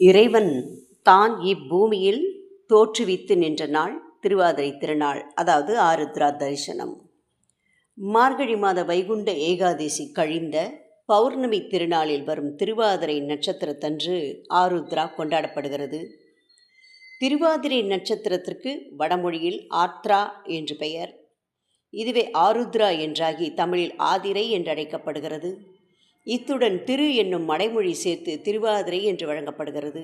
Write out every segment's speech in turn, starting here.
இறைவன் தான் இப்பூமியில் தோற்றுவித்து நின்ற நாள் திருவாதிரை திருநாள் அதாவது ஆருத்ரா தரிசனம். மார்கழி மாத வைகுண்ட ஏகாதசி கழிந்த பௌர்ணமி திருநாளில் வரும் திருவாதிரை நட்சத்திரத்தன்று ஆருத்ரா கொண்டாடப்படுகிறது. திருவாதிரை நட்சத்திரத்திற்கு வடமொழியில் ஆத்ரா என்று பெயர். இதுவே ஆருத்ரா என்றாகி தமிழில் ஆதிரை என்றழைக்கப்படுகிறது. இத்துடன் திரு என்னும் மடைமொழி சேர்த்து திருவாதிரை என்று வழங்கப்படுகிறது.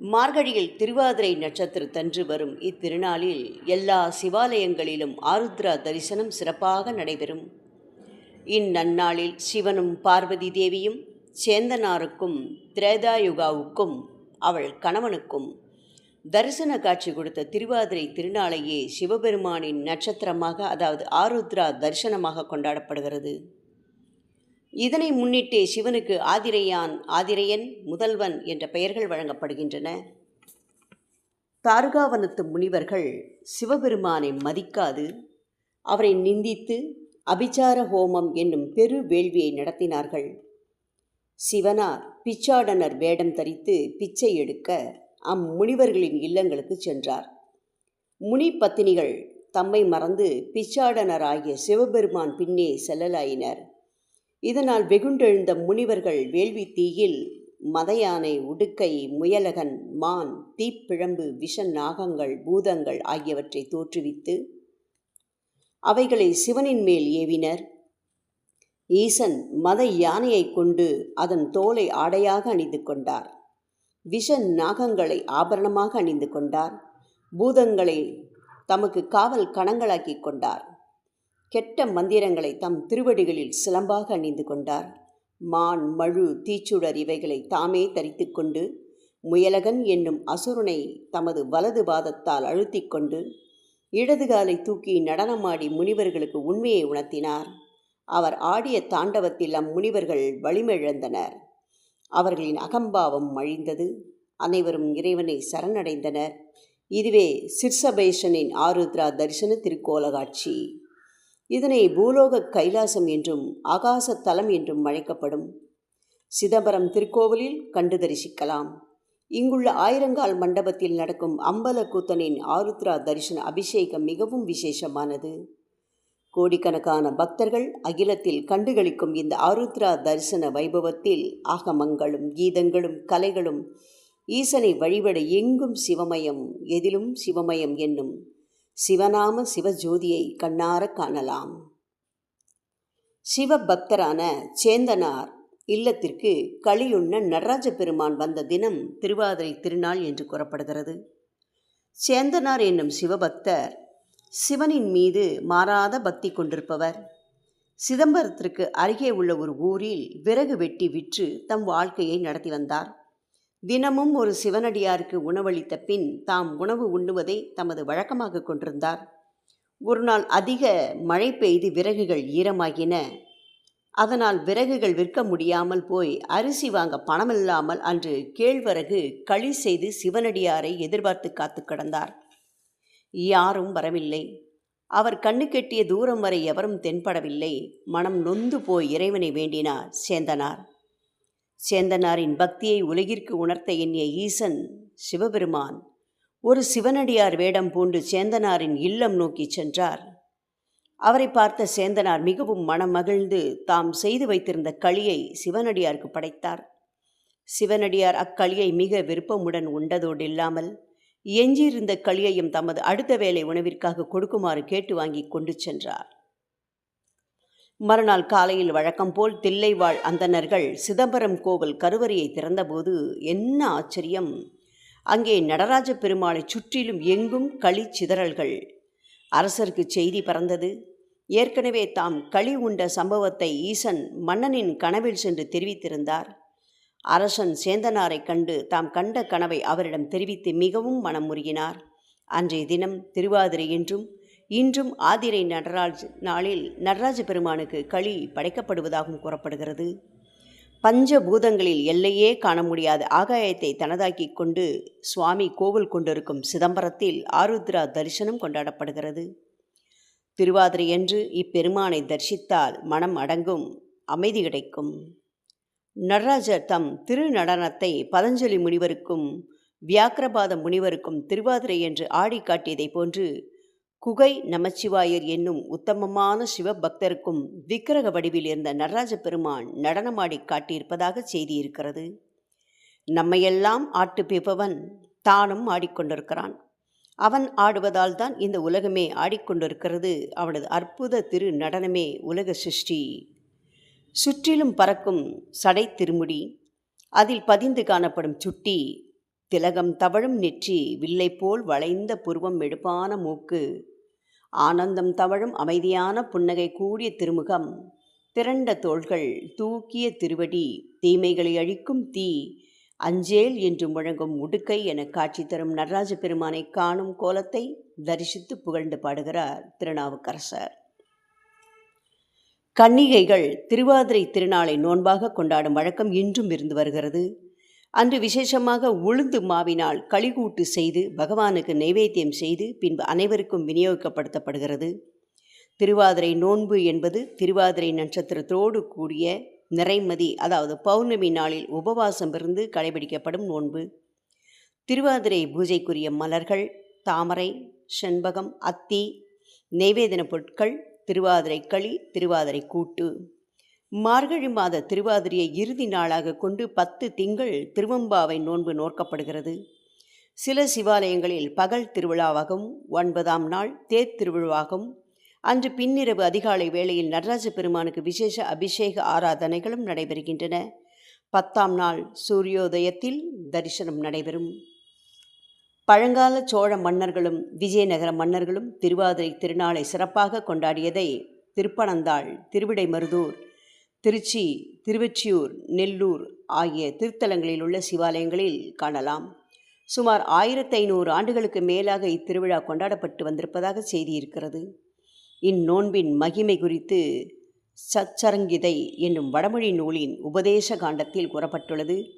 மார்கழியில் திருவாதிரை நட்சத்திரத்தன்று வரும் இத்திருநாளில் எல்லா சிவாலயங்களிலும் ஆருத்ரா தரிசனம் சிறப்பாக நடைபெறும். இந்நன்னாளில் சிவனும் பார்வதி தேவியும் சேந்தனாருக்கும் திரேதாயுகாவுக்கும் அவள் கணவனுக்கும் தரிசன காட்சி கொடுத்த திருவாதிரை திருநாளையே சிவபெருமானின் நட்சத்திரமாக அதாவது ஆருத்ரா தரிசனமாக கொண்டாடப்படுகிறது. இதனை முன்னிட்டே சிவனுக்கு ஆதிரையான் ஆதிரையன் முதல்வன் என்ற பெயர்கள் வழங்கப்படுகின்றன. தார்காவனத்து முனிவர்கள் சிவபெருமானை மதிக்காது அவரை நிந்தித்து அபிச்சார ஹோமம் என்னும் பெரு வேள்வியை நடத்தினார்கள். சிவனார் பிச்சாடனர் வேடம் தரித்து பிச்சை எடுக்க அம்முனிவர்களின் இல்லங்களுக்கு சென்றார். முனி பத்தினிகள் தம்மை மறந்து பிச்சாடனராகிய சிவபெருமான் பின்னே செல்லலாயினர். இதனால் வெகுண்டெழுந்த முனிவர்கள் வேள்வி தீயில் மதையானை உடுக்கை முயலகன் மான் தீப்பிழம்பு விஷ நாகங்கள் பூதங்கள் ஆகியவற்றை தோற்றுவித்து அவைகளை சிவனின் மேல் ஏவினர். ஈசன் மத யானையை கொண்டு அதன் தோலை ஆடையாக அணிந்து கொண்டார். விஷ நாகங்களை ஆபரணமாக அணிந்து கொண்டார். பூதங்களை தமக்கு காவல் கணங்களாக்கி கொண்டார். கெட்ட மந்திரங்களை தம் திருவடிகளில் சிலம்பாக அணிந்து கொண்டார். மான் மழு தீச்சுடர் இவைகளை தாமே தரித்து கொண்டு முயலகன் என்னும் அசுரனை தமது வலது பாதத்தால் அழுத்தி கொண்டு இடது காலை தூக்கி நடனமாடி முனிவர்களுக்கு உண்மையை உணர்த்தினார். அவர் ஆடிய தாண்டவத்தில் அம்முனிவர்கள் வலிமிழந்தனர் அவர்களின் அகம்பாவம் மழிந்தது. அனைவரும் இறைவனை சரணடைந்தனர். இதுவே சிற்சபேஷனின் ஆருத்ரா தரிசன திருக்கோலகாட்சி. இதனை பூலோக கைலாசம் என்றும் ஆகாச தலம் என்றும் அழைக்கப்படும். சிதம்பரம் திருக்கோவிலில் கண்டு தரிசிக்கலாம். இங்குள்ள ஆயிரங்கால் மண்டபத்தில் நடக்கும் அம்பல கூத்தனின் ஆருத்ரா தரிசன அபிஷேகம் மிகவும் விசேஷமானது. கோடிக்கணக்கான பக்தர்கள் அகிலத்தில் கண்டுகளிக்கும் இந்த ஆருத்ரா தரிசன வைபவத்தில் ஆகமங்களும் கீதங்களும் கலைகளும் ஈசனை வழிபட எங்கும் சிவமயம் எதிலும் சிவமயம் என்னும் சிவநாம சிவஜோதியை கண்ணார காணலாம். சிவபக்தரான சேந்தனார் இல்லத்திற்கு களியுண்ண நடராஜ பெருமான் வந்த தினம் திருவாதிரை திருநாள் என்று கூறப்படுகிறது. சேந்தனார் என்னும் சிவபக்தர் சிவனின் மீது மாறாத பக்தி கொண்டிருப்பவர். சிதம்பரத்திற்கு அருகே உள்ள ஒரு ஊரில் விறகு வெட்டி விற்று தம் வாழ்க்கையை நடத்தி வந்தார். தினமும் ஒரு சிவனடியாருக்கு உணவளித்த பின் தாம் உணவு உண்ணுவதை தமது வழக்கமாக கொண்டிருந்தார். ஒரு நாள் அதிக மழை பெய்து விறகுகள் ஈரமாகின. அதனால் விறகுகள் விற்க முடியாமல் போய் அரிசி வாங்க பணமில்லாமல் அன்று கேழ்வரகு களி செய்து சிவனடியாரை எதிர்பார்த்து காத்து கிடந்தார். யாரும் வரவில்லை. அவர் கண்ணு கெட்டிய தூரம் வரை எவரும் தென்படவில்லை. மனம் நொந்து போய் இறைவனை வேண்டினார் சேந்தனார். சேந்தனாரின் பக்தியை உலகிற்கு உணர்த்த எண்ணிய ஈசன் சிவபெருமான் ஒரு சிவனடியார் வேடம் பூண்டு சேந்தனாரின் இல்லம் நோக்கி சென்றார். அவரை பார்த்த சேந்தனார் மிகவும் மனம் மகிழ்ந்து தாம் செய்து வைத்திருந்த களியை சிவனடியாருக்கு படைத்தார். சிவனடியார் அக்களியை மிக விருப்பமுடன் உண்டதோடு இல்லாமல் எஞ்சியிருந்த களியையும் தமது அடுத்த வேலை உணவிற்காக கொடுக்குமாறு கேட்டு வாங்கி கொண்டு சென்றார். மறுநாள் காலையில் வழக்கம் போல் தில்லைவாழ் அந்தணர்கள் சிதம்பரம் கோவில் கருவறையை திறந்தபோது என்ன ஆச்சரியம்? அங்கே நடராஜ பெருமாளை சுற்றிலும் எங்கும் களி சிதறல்கள். அரசருக்கு செய்தி பறந்தது. ஏற்கனவே தாம் களி உண்ட சம்பவத்தை ஈசன் மன்னனின் கனவில் சென்று தெரிவித்திருந்தார். அரசன் சேந்தனாரை கண்டு தாம் கண்ட கனவை அவரிடம் தெரிவித்து மிகவும் மனம் முருகினார் அன்றைய தினம் திருவாதிரை என்றும் இன்றும் ஆதிரை நடராஜ் நாளில் நடராஜ பெருமானுக்கு களி படைக்கப்படுவதாகவும் கூறப்படுகிறது. பஞ்சபூதங்களில் எல்லையே காண முடியாத ஆகாயத்தை தனதாக்கிக் கொண்டு சுவாமி கோவில் கொண்டிருக்கும் சிதம்பரத்தில் ஆருத்ரா தரிசனம் கொண்டாடப்படுகிறது. திருவாதிரையன்று இப்பெருமானை தரிசித்தால் மனம் அடங்கும் அமைதி கிடைக்கும். நடராஜர் தம் திருநடனத்தை பதஞ்சலி முனிவருக்கும் வியாக்கிரபாத முனிவருக்கும் திருவாதிரை என்று ஆடி காட்டியதை போன்று குகை நமச்சிவாயர் என்னும் உத்தமமான சிவபக்தருக்கும் விக்கிரக வடிவில் இருந்த நடராஜ பெருமான் நடனமாடி காட்டியிருப்பதாக செய்தி இருக்கிறது நம்மையெல்லாம் ஆட்டுப்பிப்பவன் தானும் ஆடிக்கொண்டிருக்கிறான். அவன் ஆடுவதால் தான் இந்த உலகமே ஆடிக்கொண்டிருக்கிறது. அவனது அற்புத திரு நடனமே உலக சிருஷ்டி. சுற்றிலும் பறக்கும் சடை திருமுடி அதில் பதிந்து காணப்படும் சுட்டி திலகம் தவழும் நெற்றி வில்லை போல் வளைந்த புருவம் எடுப்பான மூக்கு ஆனந்தம் தவழும் அமைதியான புன்னகை கூடிய திருமுகம். திரண்ட தோள்கள் தூக்கிய திருவடி தீமைகளை அழிக்கும் தீ அஞ்சேல் என்று முழங்கும் உடுக்கை என காட்சி தரும் நடராஜ பெருமானை காணும் கோலத்தை தரிசித்து புகழ்ந்து பாடுகிறார் திருநாவுக்கரசர். கன்னிகைகள் திருவாதிரை திருநாளை நோன்பாக கொண்டாடும் வழக்கம் இன்றும் இருந்து வருகிறது. அன்று விசேஷமாக உளுந்து மாவினால் களிகூட்டு செய்து பகவானுக்கு நைவேத்தியம் செய்து பின்பு அனைவருக்கும் விநியோகிக்கப்படுத்தப்படுகிறது. திருவாதிரை நோன்பு என்பது திருவாதிரை நட்சத்திரத்தோடு கூடிய நிறைமதி அதாவது பௌர்ணமி நாளில் உபவாசம் இருந்து கடைபிடிக்கப்படும் நோன்பு. திருவாதிரை பூஜைக்குரிய மலர்கள் தாமரை செண்பகம் அத்தி நெய்வேதன பொருட்கள் திருவாதிரை களி திருவாதிரை கூட்டு. மார்கழி மாத திருவாதிரியை இறுதி நாளாக கொண்டு பத்து திங்கள் திருவம்பாவை நோன்பு நோக்கப்படுகிறது. சில சிவாலயங்களில் பகல் திருவிழாவாகவும் ஒன்பதாம் நாள் தேர் திருவிழாவாகவும் அன்று பின்னிரவு அதிகாலை வேளையில் நடராஜ பெருமானுக்கு விசேஷ அபிஷேக ஆராதனைகளும் நடைபெறுகின்றன. பத்தாம் நாள் சூரியோதயத்தில் தரிசனம் நடைபெறும். பழங்கால சோழ மன்னர்களும் விஜயநகர மன்னர்களும் திருவாதிரை திருநாளை சிறப்பாக கொண்டாடியதை திருப்பனந்தாள் திருவிடைமருதூர் திருச்சி திருவெற்றியூர் நெல்லூர் ஆகிய திருத்தலங்களில் உள்ள சிவாலயங்களில் காணலாம். சுமார் ஆயிரத்தி ஐநூறு ஆண்டுகளுக்கு மேலாக இத்திருவிழா கொண்டாடப்பட்டு வந்திருப்பதாக செய்தி இருக்கிறது. இந்நோன்பின் மகிமை குறித்து சச்சரங்கிதை என்னும் வடமொழி நூலின் உபதேச காண்டத்தில் கூறப்பட்டுள்ளது.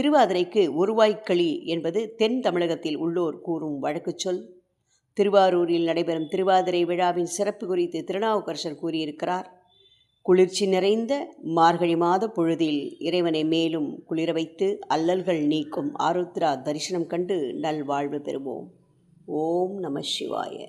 திருவாதிரைக்கு ஒருவாய்க்களி என்பது தென் தமிழகத்தில் உள்ளோர் கூறும் வழக்கு சொல். திருவாரூரில் நடைபெறும் திருவாதிரை விழாவின் சிறப்பு குறித்து திருநாவுக்கரசர் கூறியிருக்கிறார். குளிர்ச்சி நிறைந்த மார்கழி மாத பொழுதில் இறைவனை மேலும் குளிர வைத்து அல்லல்கள் நீக்கும் ஆருத்ரா தரிசனம் கண்டு நல்வாழ்வு பெறுவோம். ஓம் நம சிவாய.